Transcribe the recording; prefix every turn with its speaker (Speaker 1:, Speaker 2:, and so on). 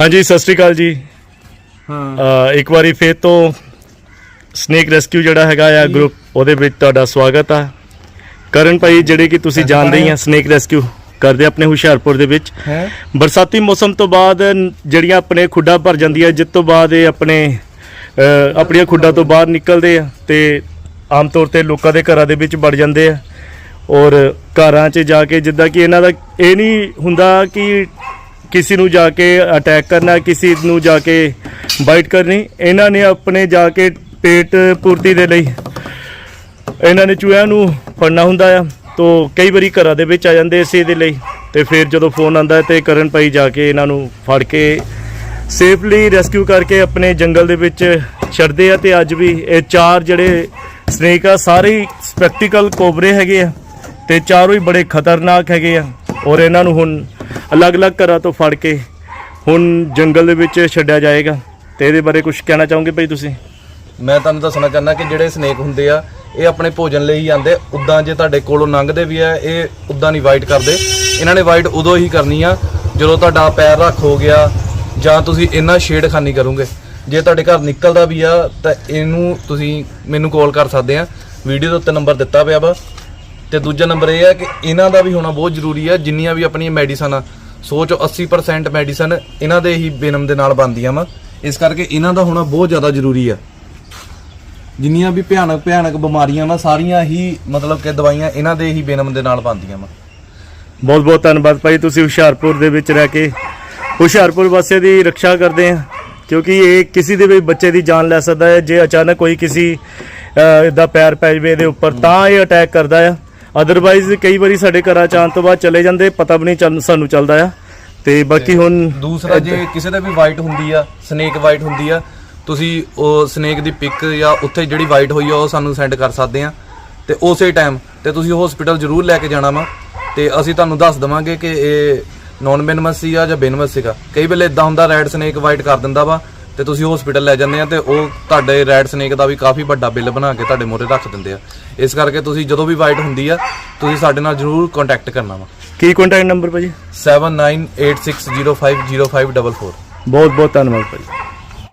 Speaker 1: ਹਾਂਜੀ ਸਤਿ ਸ਼੍ਰੀ ਅਕਾਲ ਜੀ।
Speaker 2: ਹਾਂ।
Speaker 1: ਅ, ਇੱਕ ਵਾਰੀ ਫੇਰ ਤੋਂ ਸਨੇਕ ਰੈਸਕਿਊ ਜਿਹੜਾ ਹੈਗਾ ਆ ਗਰੁੱਪ ਉਹਦੇ ਵਿੱਚ ਤੁਹਾਡਾ ਸਵਾਗਤ ਆ। ਕਰਨ ਭਾਈ ਜਿਹੜੇ ਕਿ ਤੁਸੀਂ ਜਾਣਦੇ ਹੀ ਆ ਸਨੇਕ ਰੈਸਕਿਊ ਕਰਦੇ ਆਪਣੇ ਹੁਸ਼ਿਆਰਪੁਰ ਦੇ ਵਿੱਚ।
Speaker 2: ਹੈ।
Speaker 1: ਬਰਸਾਤੀ ਮੌਸਮ ਤੋਂ ਬਾਅਦ ਨ- ਜਿਹੜੀਆਂ ਆਪਣੇ ਖੁੱਡਾਂ ਭਰ ਜਾਂਦੀਆਂ ਜਿਸ ਤੋਂ ਬਾਅਦ ਇਹ ਆਪਣੇ ਅ, ਆਪਣੀਆਂ ਖੁੱਡਾਂ ਤੋਂ ਬਾਹਰ ਨਿਕਲਦੇ ਆ ਤੇ ਆਮ ਤੌਰ ਤੇ ਲੋਕਾਂ ਦੇ ਘਰਾਂ ਦੇ ਵਿੱਚ ਵੜ ਜਾਂਦੇ ਆ। ਔਰ ਘਰਾਂ 'ਚ ਜਾ ਕੇ ਜਿੱਦਾਂ ਕਿ ਇਹਨਾਂ ਦਾ ਇਹ ਨਹੀਂ ਹੁੰਦਾ ਕਿ ਕਿਸੇ ਨੂੰ ਜਾ ਕੇ ਅਟੈਕ ਕਰਨਾ, ਕਿਸੇ ਨੂੰ ਜਾ ਕੇ ਬਾਈਟ ਕਰਨੀ, ਇਹਨਾਂ ਨੇ ਆਪਣੇ ਜਾ ਕੇ ਪੇਟ ਪੂਰਤੀ ਦੇ ਲਈ ਇਹਨਾਂ ਨੇ ਚੂਹਿਆਂ ਨੂੰ ਫੜਨਾ ਹੁੰਦਾ ਆ, ਤੋ ਕਈ ਵਾਰੀ ਘਰਾਂ ਦੇ ਵਿੱਚ ਆ ਜਾਂਦੇ ਸੀ ਇਹਦੇ ਲਈ, ਤੇ ਫਿਰ ਜਦੋਂ ਫੋਨ ਆਂਦਾ ਤੇ ਕਰਨ ਭਾਈ ਜਾ ਕੇ ਇਹਨਾਂ ਨੂੰ ਫੜ ਕੇ ਸੇਫਲੀ ਰੈਸਕਿਊ ਕਰਕੇ ਆਪਣੇ ਜੰਗਲ ਦੇ ਵਿੱਚ ਛੱਡਦੇ ਆ, ਤੇ ਅੱਜ ਵੀ ਇਹ ਚਾਰ ਜਿਹੜੇ ਸਨੇਕ ਆ, ਸਾਰੇ ਹੀ ਸਪੈਕਟੀਕਲ ਕੋਬਰੇ ਹੈਗੇ ਆ, ਤੇ ਚਾਰੋਂ ਹੀ ਬੜੇ ਖਤਰਨਾਕ ਹੈਗੇ ਆ, ਔਰ ਇਹਨਾਂ ਨੂੰ ਹੁਣ ਅਲੱਗ-ਅਲੱਗ ਘਰਾਂ ਤੋਂ ਫੜ ਕੇ ਹੁਣ ਜੰਗਲ ਦੇ ਵਿੱਚ ਛੱਡਿਆ ਜਾਏਗਾ। ਤੇ ਇਹਦੇ ਬਾਰੇ ਕੁਝ ਕਹਿਣਾ ਚਾਹੋਗੇ ਭਾਈ ਤੁਸੀਂ?
Speaker 2: ਮੈਂ ਤੁਹਾਨੂੰ ਦੱਸਣਾ ਚਾਹੁੰਦਾ ਕਿ ਜਿਹੜੇ ਸਨੇਕ ਹੁੰਦੇ ਆ, ਇਹ ਆਪਣੇ ਭੋਜਨ ਲਈ ਹੀ ਆਉਂਦੇ। ਉਦਾਂ ਜੇ ਤੁਹਾਡੇ ਕੋਲੋਂ ਲੰਘਦੇ ਵੀ ਆ, ਇਹ ਉਦਾਂ ਨਹੀਂ ਵਾਈਟ ਕਰਦੇ। ਇਹਨਾਂ ਨੇ ਵਾਈਟ ਉਦੋਂ ਹੀ ਕਰਨੀ ਆ, ਜਦੋਂ ਤੁਹਾਡਾ ਪੈਰ ਰੱਖ ਹੋ ਗਿਆ ਜਾਂ ਤੁਸੀਂ ਇਹਨਾਂ ਛੇੜਖਾਨੀ ਕਰੋਗੇ। ਜੇ ਤੁਹਾਡੇ ਘਰ ਨਿਕਲਦਾ ਵੀ ਆ, ਤਾਂ ਇਹਨੂੰ ਤੁਸੀਂ ਮੈਨੂੰ ਕਾਲ ਕਰ ਸਕਦੇ ਆ। ਵੀਡੀਓ ਦੇ ਉੱਤੇ ਨੰਬਰ ਦਿੱਤਾ ਪਿਆ ਵਾ। ਤੇ ਦੂਜਾ ਨੰਬਰ ਇਹ ਆ ਕਿ ਇਹਨਾਂ ਦਾ ਵੀ ਹੋਣਾ ਬਹੁਤ ਜ਼ਰੂਰੀ ਆ, ਜਿੰਨੀਆਂ ਵੀ ਆਪਣੀਆਂ ਮੈਡੀਸਨ ਆ। ਸੋਚੋ 80% ਮੈਡੀਸਨ ਇਹਨਾਂ ਦੇ ਹੀ ਬੇਨਮ ਦੇ ਨਾਲ ਬਣਦੀਆਂ ਵਾ। ਇਸ ਕਰਕੇ ਇਹਨਾਂ ਦਾ ਹੋਣਾ ਬਹੁਤ ਜ਼ਿਆਦਾ ਜ਼ਰੂਰੀ ਆ। ਜਿੰਨੀਆਂ ਵੀ ਭਿਆਨਕ ਭਿਆਨਕ ਬਿਮਾਰੀਆਂ ਵਾ ਸਾਰੀਆਂ ਹੀ ਮਤਲਬ ਕਿ ਦਵਾਈਆਂ ਇਹਨਾਂ ਦੇ ਹੀ ਬੇਨਮ ਦੇ ਨਾਲ ਬਣਦੀਆਂ ਵਾ।
Speaker 1: ਬਹੁਤ ਬਹੁਤ ਧੰਨਵਾਦ ਭਾਈ, ਤੁਸੀਂ ਹੁਸ਼ਿਆਰਪੁਰ ਦੇ ਵਿੱਚ ਰਹਿ ਕੇ ਹੁਸ਼ਿਆਰਪੁਰ ਵਾਸੀਆਂ ਦੀ ਰੱਖਿਆ ਕਰਦੇ ਆ, ਕਿਉਂਕਿ ਇਹ ਕਿਸੇ ਦੇ ਵੀ ਬੱਚੇ ਦੀ ਜਾਨ ਲੈ ਸਕਦਾ ਹੈ। ਜੇ ਅਚਾਨਕ ਕੋਈ ਕਿਸੇ ਦਾ ਪੈਰ ਪੈ ਜਾਵੇ ਇਹਦੇ ਉੱਪਰ, ਤਾਂ ਇਹ ਅਟੈਕ ਕਰਦਾ ਆ। ਅਦਰਵਾਈਜ਼ ਕਈ ਵਾਰੀ ਸਾਡੇ ਘਰਾਂ ਚ ਆਉਣ ਤੋਂ ਬਾਅਦ ਚਲੇ ਜਾਂਦੇ ਪਤਾ ਵੀ ਨਹੀਂ ਚੱਲ ਸਾਨੂੰ ਚੱਲਦਾ ਆ। ਤੇ ਬਾਕੀ ਹੁਣ
Speaker 2: ਦੂਸਰਾ ਜੇ ਕਿਸੇ ਦੇ ਵੀ ਵਾਈਟ ਹੁੰਦੀ ਆ ਸਨੇਕ ਵਾਈਟ ਹੁੰਦੀ ਆ ਤੁਸੀਂ ਉਹ ਸਨੇਕ ਦੀ ਪਿਕ ਜਾਂ ਉੱਥੇ ਜਿਹੜੀ ਵਾਈਟ ਹੋਈ ਆ ਉਹ ਸਾਨੂੰ ਸੈਂਡ ਕਰ ਸਕਦੇ ਆ। ਤੇ ਉਸੇ ਟਾਈਮ ਤੇ ਤੁਸੀਂ ਹਸਪੀਟਲ ਜ਼ਰੂਰ ਲੈ ਕੇ ਜਾਣਾ ਵਾ। ਤੇ ਅਸੀਂ ਤੁਹਾਨੂੰ ਦੱਸ ਦਵਾਂਗੇ ਕਿ ਇਹ ਨੌਨ ਬੇਨਮਸ ਸੀ ਆ ਜਾਂ ਬੇਨਮਸ ਸੀਗਾ। ਕਈ ਵੇਲੇ ਇਦਾਂ ਹੁੰਦਾ ਰੈਡ ਸਨੇਕ ਵਾਈਟ ਕਰ ਦਿੰਦਾ ਵਾ। ਤੇ ਤੁਸੀਂ ਹਸਪੀਟਲ ਲੈ ਜਾਂਦੇ ਆ ਤੇ ਉਹ ਤੁਹਾਡੇ ਰੈਡ ਸਨੇਕ ਦਾ ਵੀ ਕਾਫੀ ਵੱਡਾ ਬਿੱਲ ਬਣਾ ਕੇ ਤੁਹਾਡੇ ਮੋਰੇ ਰੱਖ ਦਿੰਦੇ ਆ। ਇਸ ਕਰਕੇ ਤੁਸੀਂ ਜਦੋਂ ਵੀ ਵਾਈਟ ਹੁੰਦੀ ਆ ਤੁਸੀਂ ਸਾਡੇ ਨਾਲ ਜ਼ਰੂਰ ਕੰਟੈਕਟ ਕਰਨਾ ਵਾ।
Speaker 1: ਕੀ ਕੰਟੈਕਟ ਨੰਬਰ ਭਾਜੀ?
Speaker 2: 7986050544
Speaker 1: ਬਹੁਤ ਬਹੁਤ ਧੰਨਵਾਦ ਭਾਜੀ।